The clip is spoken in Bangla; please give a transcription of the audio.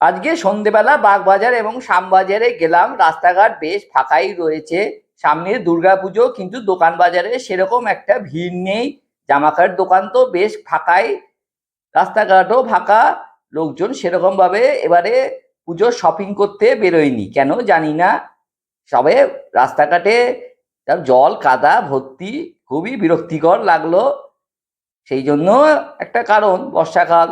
আজকে সন্ধেবেলা বাগবাজার এবং শ্যামবাজারে গেলাম। রাস্তাঘাট বেশ ফাঁকাই রয়েছে। সামনে দুর্গাপুজো, কিন্তু দোকান বাজারে সেরকম একটা ভিড় নেই। জামাকার দোকান তো বেশ ফাঁকাই, রাস্তাঘাটও ফাঁকা। লোকজন সেরকমভাবে এবারে পুজোর শপিং করতে বেরোয়নি। কেন জানি না। সবে রাস্তাঘাটে তার জল, কাদা, ভর্তি খুবই বিরক্তিকর লাগল। সেই জন্য একটা কারণ, বর্ষাকাল।